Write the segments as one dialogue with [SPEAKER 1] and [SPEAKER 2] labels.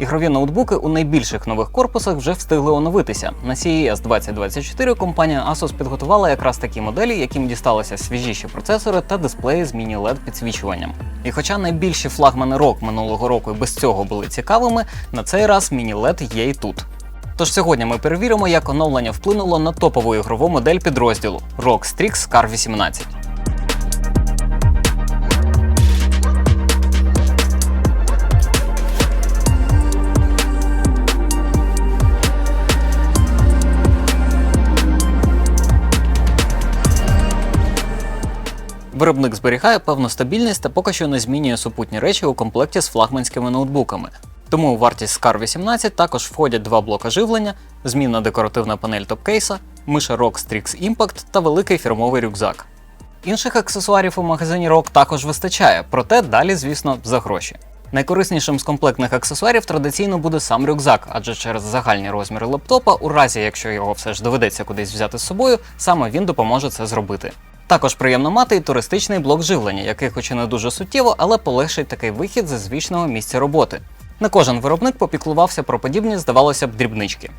[SPEAKER 1] Ігрові ноутбуки у найбільших нових корпусах вже встигли оновитися. На CES 2024 компанія Asus підготувала якраз такі моделі, яким дісталися свіжіші процесори та дисплеї з міні-LED підсвічуванням. І хоча найбільші флагмани ROG минулого року і без цього були цікавими, на цей раз міні-LED є і тут. Тож сьогодні ми перевіримо, як оновлення вплинуло на топову ігрову модель підрозділу ROG Strix Scar 18. Виробник зберігає певну стабільність та поки що не змінює супутні речі у комплекті з флагманськими ноутбуками. Тому у вартість Scar 18 також входять два блока живлення, змінна декоративна панель топкейса, миша ROG Strix Impact та великий фірмовий рюкзак. Інших аксесуарів у магазині ROG також вистачає, проте далі, звісно, за гроші. Найкориснішим з комплектних аксесуарів традиційно буде сам рюкзак, адже через загальні розміри лептопа, у разі якщо його все ж доведеться кудись взяти з собою, саме він допоможе це зробити. Також приємно мати і туристичний блок живлення, який хоч і не дуже суттєво, але полегшить такий вихід зі звичного місця роботи. Не кожен виробник попіклувався про подібні, здавалося б, дрібнички.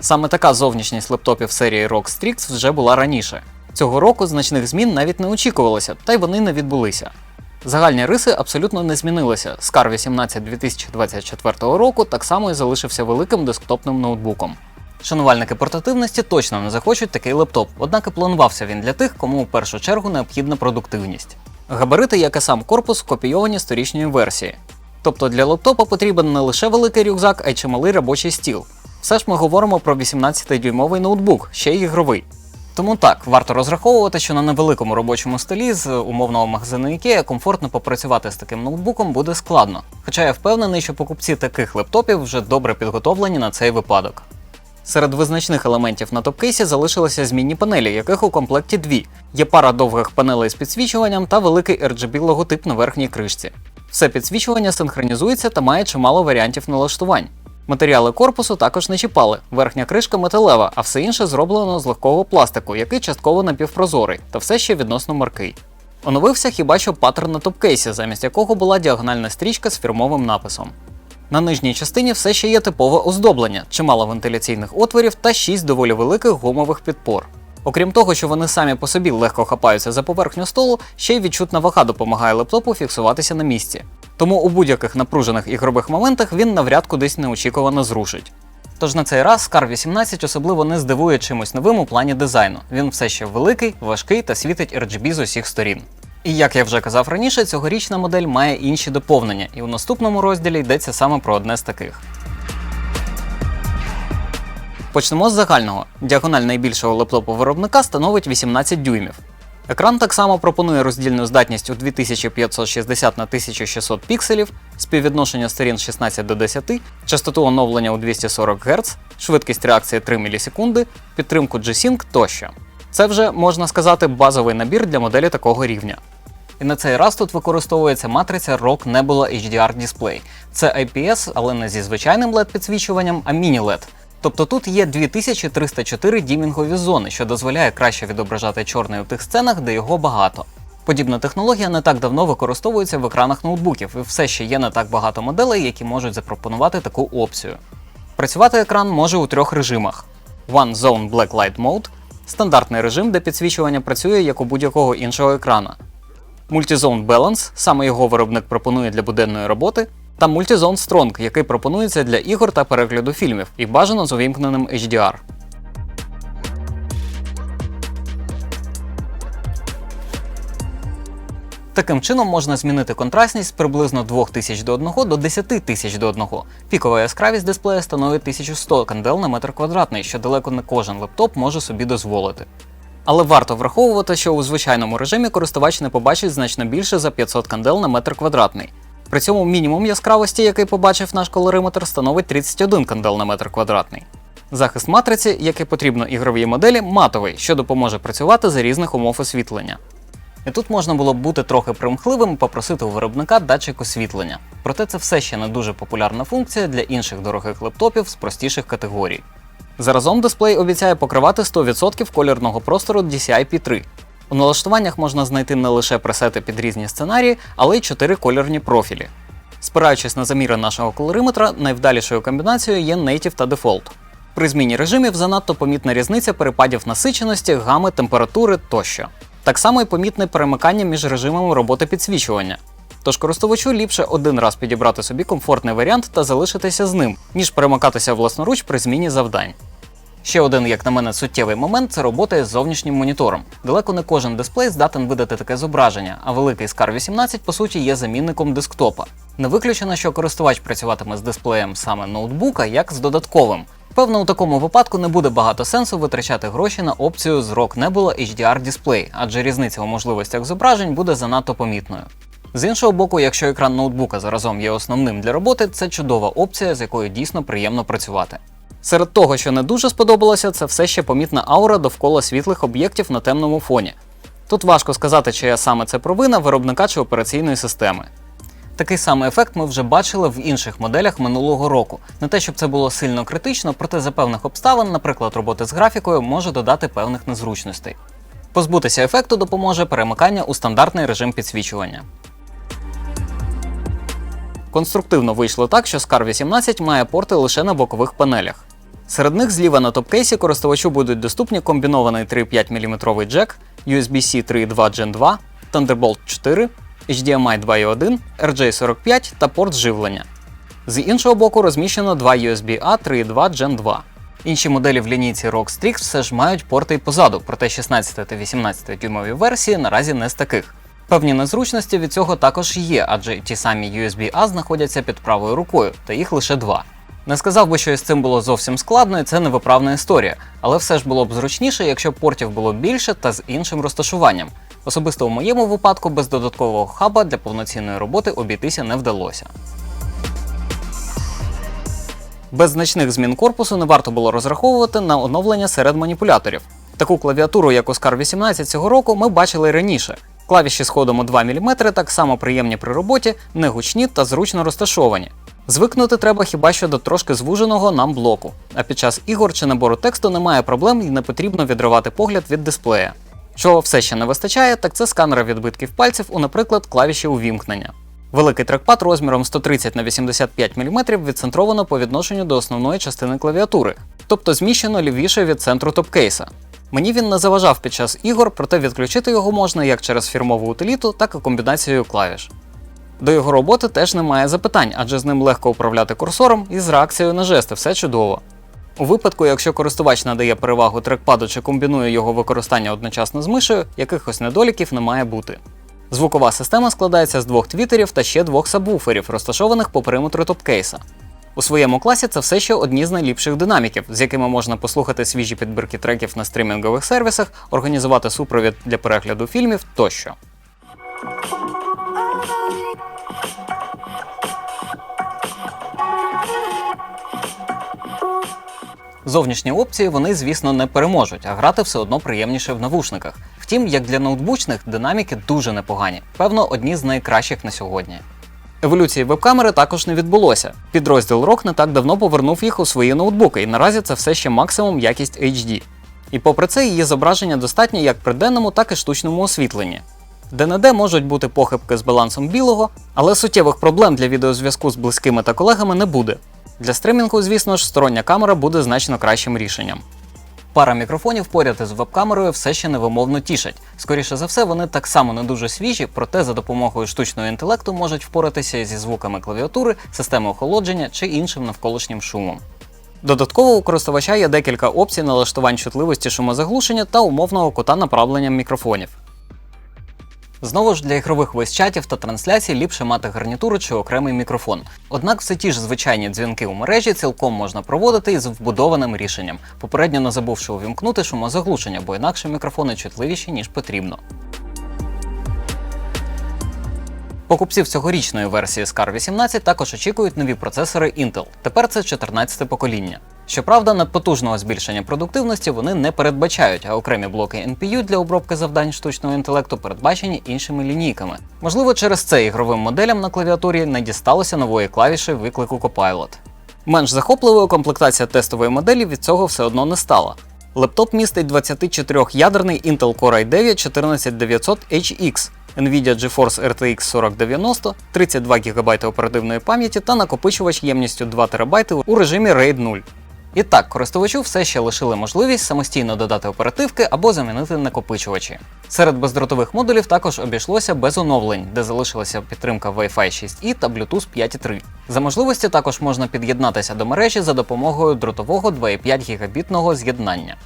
[SPEAKER 1] Саме така зовнішність лептопів серії ROG Strix вже була раніше. Цього року значних змін навіть не очікувалося, та й вони не відбулися. Загальні риси абсолютно не змінилися. Scar 18 2024 року так само і залишився великим десктопним ноутбуком. Шанувальники портативності точно не захочуть такий лептоп, однак і планувався він для тих, кому в першу чергу необхідна продуктивність. Габарити, як і сам корпус, копійовані з торічньої версії. Тобто для лептопа потрібен не лише великий рюкзак, а й чималий робочий стіл. Все ж ми говоримо про 18-дюймовий ноутбук, ще й ігровий. Тому так, варто розраховувати, що на невеликому робочому столі з умовного магазину IKEA комфортно попрацювати з таким ноутбуком буде складно. Хоча я впевнений, що покупці таких лептопів вже добре підготовлені на цей випадок. Серед визначних елементів на топкейсі залишилися змінні панелі, яких у комплекті дві. Є пара довгих панелей з підсвічуванням та великий RGB логотип на верхній кришці. Все підсвічування синхронізується та має чимало варіантів налаштувань. Матеріали корпусу також не чіпали. Верхня кришка металева, а все інше зроблено з легкого пластику, який частково напівпрозорий, та все ще відносно маркий. Оновився хіба що паттерн на топкейсі, замість якого була діагональна стрічка з фірмовим написом. На нижній частині все ще є типове оздоблення, чимало вентиляційних отворів та 6 доволі великих гумових підпор. Окрім того, що вони самі по собі легко хапаються за поверхню столу, ще й відчутна вага допомагає лептопу фіксуватися на місці. Тому у будь-яких напружених ігрових моментах він навряд кудись неочікувано зрушить. Тож на цей раз Scar 18 особливо не здивує чимось новим у плані дизайну. Він все ще великий, важкий та світить RGB з усіх сторін. І як я вже казав раніше, цьогорічна модель має інші доповнення, і у наступному розділі йдеться саме про одне з таких. Почнемо з загального. Діагональ найбільшого лептопу виробника становить 18 дюймів. Екран так само пропонує роздільну здатність у 2560 на 1600 пікселів, співвідношення сторін 16 до 10, частоту оновлення у 240 Гц, швидкість реакції 3 мілісекунди, підтримку G-Sync тощо. Це вже можна сказати базовий набір для моделі такого рівня. І на цей раз тут використовується матриця ROG Nebula HDR Display. Це IPS, але не зі звичайним LED підсвічуванням, а міні-LED. Тобто тут є 2304 дімінгові зони, що дозволяє краще відображати чорний у тих сценах, де його багато. Подібна технологія не так давно використовується в екранах ноутбуків, і все ще є не так багато моделей, які можуть запропонувати таку опцію. Працювати екран може у трьох режимах: One Zone Black Light Mode стандартний режим, де підсвічування працює як у будь-якого іншого екрана. Multi-Zone Balance, саме його виробник пропонує для буденної роботи, та Multi-Zone Strong, який пропонується для ігор та перегляду фільмів, і бажано з увімкненим HDR. Таким чином можна змінити контрастність з приблизно 2000 до 1 до 10 тисяч до 1. Пікова яскравість дисплея становить 1100 кандел на метр квадратний, що далеко не кожен лептоп може собі дозволити. Але варто враховувати, що у звичайному режимі користувач не побачить значно більше за 500 кандел на метр квадратний. При цьому мінімум яскравості, який побачив наш колориметр, становить 31 кандел на метр квадратний. Захист матриці, який потрібно ігровій моделі, матовий, що допоможе працювати за різних умов освітлення. І тут можна було б бути трохи примхливим і попросити у виробника датчик освітлення. Проте це все ще не дуже популярна функція для інших дорогих лептопів з простіших категорій. Заразом дисплей обіцяє покривати 100% колірного простору DCI-P3. У налаштуваннях можна знайти не лише пресети під різні сценарії, але й 4 кольорні профілі. Спираючись на заміри нашого колориметра, найвдалішою комбінацією є Native та Default. При зміні режимів занадто помітна різниця перепадів насиченості, гами, температури тощо. Так само і помітне перемикання між режимами роботи підсвічування. Тож користувачу ліпше один раз підібрати собі комфортний варіант та залишитися з ним, ніж перемикатися власноруч при зміні завдань. Ще один, як на мене, суттєвий момент це робота із зовнішнім монітором. Далеко не кожен дисплей здатен видати таке зображення, а великий Scar 18 по суті є замінником десктопа. Не виключено, що користувач працюватиме з дисплеєм саме ноутбука, як з додатковим. Певно, у такому випадку не буде багато сенсу витрачати гроші на опцію з Rock Nebula HDR дисплей, адже різниця у можливостях зображень буде занадто помітною. З іншого боку, якщо екран ноутбука заразом є основним для роботи, це чудова опція, з якою дійсно приємно працювати. Серед того, що не дуже сподобалося, це все ще помітна аура довкола світлих об'єктів на темному фоні. Тут важко сказати, чи саме це провина виробника чи операційної системи. Такий самий ефект ми вже бачили в інших моделях минулого року. Не те, щоб це було сильно критично, проте за певних обставин, наприклад, роботи з графікою, може додати певних незручностей. Позбутися ефекту допоможе перемикання у стандартний режим підсвічування. Конструктивно вийшло так, що Scar 18 має порти лише на бокових панелях. Серед них зліва на топкейсі користувачу будуть доступні комбінований 3,5 мм джек, USB-C 3.2 Gen 2, Thunderbolt 4, HDMI 2.1, RJ45 та порт живлення. З іншого боку розміщено два USB-A 3.2 Gen 2. Інші моделі в лінійці ROG Strix все ж мають порти й позаду, проте 16 та 18 дюймові версії наразі не з таких. Певні незручності від цього також є, адже ті самі USB-A знаходяться під правою рукою, та їх лише два. Не сказав би, що із цим було зовсім складно, і це невиправна історія, але все ж було б зручніше, якщо портів було більше та з іншим розташуванням. Особисто у моєму випадку без додаткового хаба для повноцінної роботи обійтися не вдалося. Без значних змін корпусу не варто було розраховувати на оновлення серед маніпуляторів. Таку клавіатуру, як у Scar 18 цього року, ми бачили раніше. Клавіші з ходом у 2 мм так само приємні при роботі, не гучні та зручно розташовані. Звикнути треба хіба що до трошки звуженого нам блоку, а під час ігор чи набору тексту немає проблем і не потрібно відривати погляд від дисплея. Чого все ще не вистачає, так це сканера відбитків пальців у, наприклад, клавіші увімкнення. Великий трекпад розміром 130 на 85 мм відцентровано по відношенню до основної частини клавіатури, тобто зміщено лівіше від центру топкейса. Мені він не заважав під час ігор, проте відключити його можна як через фірмову утиліту, так і комбінацією клавіш. До його роботи теж немає запитань, адже з ним легко управляти курсором і з реакцією на жести все чудово. У випадку, якщо користувач надає перевагу трекпаду чи комбінує його використання одночасно з мишею, якихось недоліків не має бути. Звукова система складається з двох твітерів та ще двох сабвуферів, розташованих по периметру топкейса. У своєму класі це все ще одні з найліпших динаміків, з якими можна послухати свіжі підбірки треків на стрімінгових сервісах, організувати супровід для перегляду фільмів тощо. Зовнішні опції вони, звісно, не переможуть, а грати все одно приємніше в навушниках. Втім, як для ноутбучних, динаміки дуже непогані, певно, одні з найкращих на сьогодні. Еволюції веб-камери також не відбулося. Підрозділ ROG не так давно повернув їх у свої ноутбуки, і наразі це все ще максимум якість HD. І попри це, її зображення достатньо як при денному, так і штучному освітленні. Де-не-де можуть бути похибки з балансом білого, але суттєвих проблем для відеозв'язку з близькими та колегами не буде. Для стримінгу, звісно ж, стороння камера буде значно кращим рішенням. Пара мікрофонів поряд із веб-камерою все ще невимовно тішать. Скоріше за все, вони так само не дуже свіжі, проте за допомогою штучного інтелекту можуть впоратися зі звуками клавіатури, системи охолодження чи іншим навколишнім шумом. Додатково у користувача є декілька опцій налаштувань чутливості шумозаглушення та умовного кута направлення мікрофонів. Знову ж для ігрових войс-чатів та трансляцій ліпше мати гарнітуру чи окремий мікрофон. Однак все ті ж звичайні дзвінки у мережі цілком можна проводити із вбудованим рішенням, попередньо не забувши увімкнути шумозаглушення, бо інакше мікрофони чутливіші, ніж потрібно. Покупців цьогорічної версії Scar 18 також очікують нові процесори Intel. Тепер це 14 покоління. Щоправда, надпотужного збільшення продуктивності вони не передбачають, а окремі блоки NPU для обробки завдань штучного інтелекту передбачені іншими лінійками. Можливо, через це ігровим моделям на клавіатурі не дісталося нової клавіші виклику Copilot. Менш захопливою комплектація тестової моделі від цього все одно не стала. Лептоп містить 24-ядерний Intel Core i9 14900HX, Nvidia GeForce RTX 4090, 32 ГБ оперативної пам'яті та накопичувач ємністю 2 ТБ у режимі RAID 0. І так, користувачу все ще лишили можливість самостійно додати оперативки або замінити накопичувачі. Серед бездротових модулів також обійшлося без оновлень, де залишилася підтримка Wi-Fi 6E та Bluetooth 5.3. За можливості також можна під'єднатися до мережі за допомогою дротового 2,5 гігабітного з'єднання.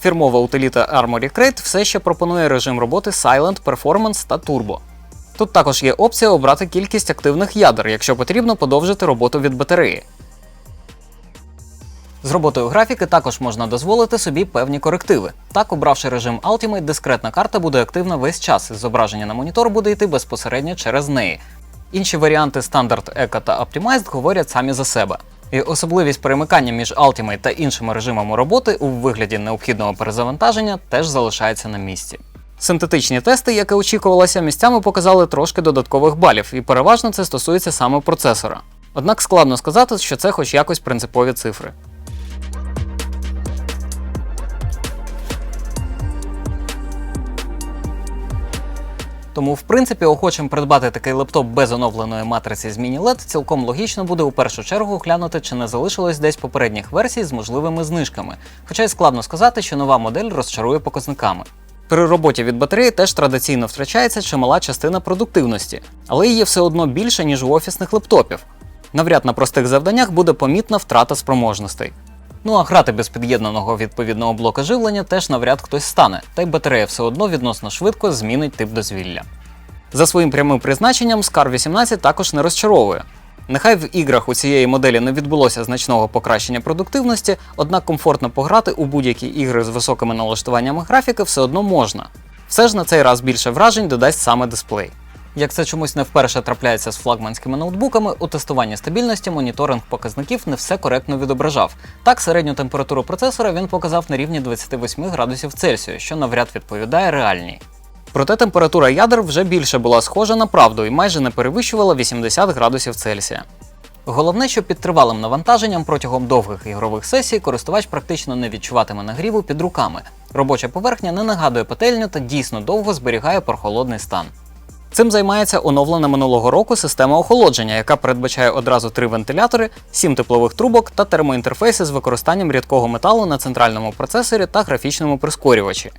[SPEAKER 1] Фірмова утиліта Armory Crate все ще пропонує режим роботи Silent, Performance та Turbo. Тут також є опція обрати кількість активних ядер, якщо потрібно подовжити роботу від батареї. З роботою графіки також можна дозволити собі певні корективи. Так, обравши режим Ultimate, дискретна карта буде активна весь час, і зображення на монітор буде йти безпосередньо через неї. Інші варіанти Standard, Eco та Optimized говорять самі за себе. І особливість перемикання між Ultimate та іншими режимами роботи у вигляді необхідного перезавантаження теж залишається на місці. Синтетичні тести, як і очікувалося, місцями показали трошки додаткових балів, і переважно це стосується саме процесора. Однак складно сказати, що це хоч якось принципові цифри. Тому, в принципі, охочим придбати такий лептоп без оновленої матриці з міні-LED цілком логічно буде у першу чергу глянути, чи не залишилось десь попередніх версій з можливими знижками. Хоча й складно сказати, що нова модель розчарує показниками. При роботі від батареї теж традиційно втрачається чимала частина продуктивності, але її все одно більше, ніж у офісних лептопів. Навряд на простих завданнях буде помітна втрата спроможностей. Ну а грати без під'єднаного відповідного блока живлення теж навряд хтось стане, та й батарея все одно відносно швидко змінить тип дозвілля. За своїм прямим призначенням Scar 18 також не розчаровує. Нехай в іграх у цієї моделі не відбулося значного покращення продуктивності, однак комфортно пограти у будь-які ігри з високими налаштуваннями графіки все одно можна. Все ж на цей раз більше вражень додасть саме дисплей. Як це чомусь не вперше трапляється з флагманськими ноутбуками, у тестуванні стабільності моніторинг показників не все коректно відображав. Так, середню температуру процесора він показав на рівні 28 градусів Цельсію, що навряд відповідає реальній. Проте температура ядер вже більше була схожа на правду і майже не перевищувала 80 градусів Цельсія. Головне, що під тривалим навантаженням протягом довгих ігрових сесій користувач практично не відчуватиме нагріву під руками. Робоча поверхня не нагадує пательню та дійсно довго зберігає прохолодний стан. Цим займається оновлена минулого року система охолодження, яка передбачає одразу три вентилятори, сім теплових трубок та термоінтерфейси з використанням рідкого металу на центральному процесорі та графічному прискорювачі.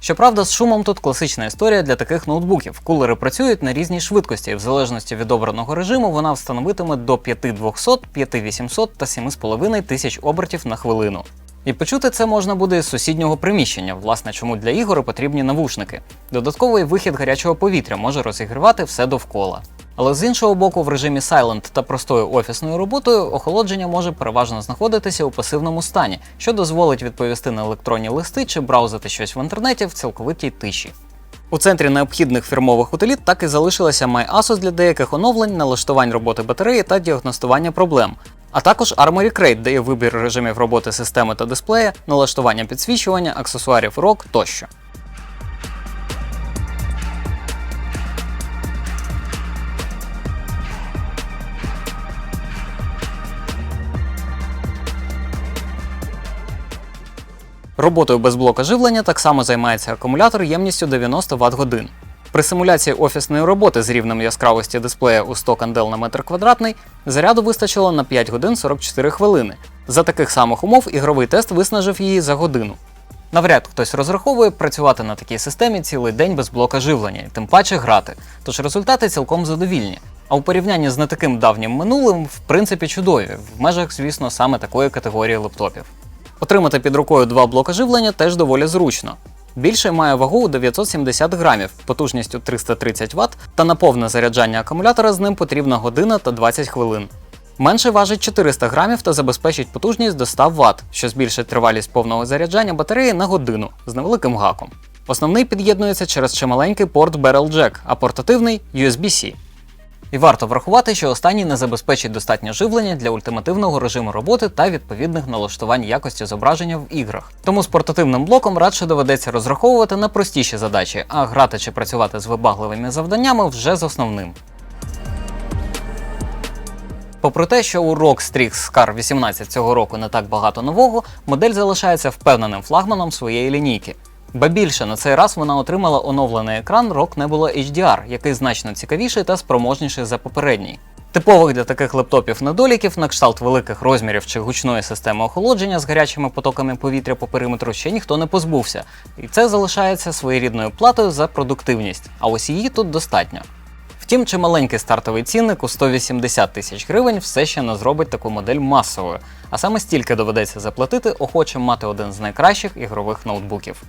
[SPEAKER 1] Щоправда, з шумом тут класична історія для таких ноутбуків. Кулери працюють на різній швидкості, і в залежності від обраного режиму вона встановитиме до 5200, 5800 та 7500 тисяч обертів на хвилину. І почути це можна буде з сусіднього приміщення, власне, чому для ігор потрібні навушники. Додатковий вихід гарячого повітря може розігрівати все довкола. Але з іншого боку, в режимі Silent та простою офісною роботою охолодження може переважно знаходитися у пасивному стані, що дозволить відповісти на електронні листи чи браузити щось в інтернеті в цілковитій тиші. У центрі необхідних фірмових утиліт так і залишилася MyAsus для деяких оновлень, налаштувань роботи батареї та діагностування проблем. А також Armory Crate дає вибір режимів роботи системи та дисплея, налаштування підсвічування, аксесуарів ROG тощо. Роботою без блока живлення так само займається акумулятор ємністю 90 Вт годин. При симуляції офісної роботи з рівнем яскравості дисплея у 100 кандел на метр квадратний заряду вистачило на 5 годин 44 хвилини. За таких самих умов ігровий тест виснажив її за годину. Навряд хтось розраховує працювати на такій системі цілий день без блока живлення, тим паче грати, тож результати цілком задовільні. А у порівнянні з не таким давнім минулим, в принципі, чудові, в межах, звісно, саме такої категорії лептопів. Отримати під рукою два блока живлення теж доволі зручно. Більший має вагу у 970 грамів, потужністю 330 Вт, та на повне заряджання акумулятора з ним потрібна година та 20 хвилин. Менше важить 400 грамів та забезпечить потужність до 100 Вт, що збільшить тривалість повного заряджання батареї на годину з невеликим гаком. Основний під'єднується через чималенький порт Barrel Jack, а портативний USB-C. І варто врахувати, що останній не забезпечить достатньо живлення для ультимативного режиму роботи та відповідних налаштувань якості зображення в іграх. Тому з портативним блоком радше доведеться розраховувати на простіші задачі, а грати чи працювати з вибагливими завданнями вже з основним. Попри те, що у ROG Strix Scar 18 цього року не так багато нового, модель залишається впевненим флагманом своєї лінійки. Ба більше на цей раз вона отримала оновлений екран ROG Nebula HDR, який значно цікавіший та спроможніший за попередній. Типових для таких лептопів недоліків на кшталт великих розмірів чи гучної системи охолодження з гарячими потоками повітря по периметру ще ніхто не позбувся, і це залишається своєрідною платою за продуктивність, а ось її тут достатньо. Втім, чималенький стартовий цінник у 180 тисяч гривень все ще не зробить таку модель масовою, а саме стільки доведеться заплатити охочим мати один з найкращих ігрових ноутбуків.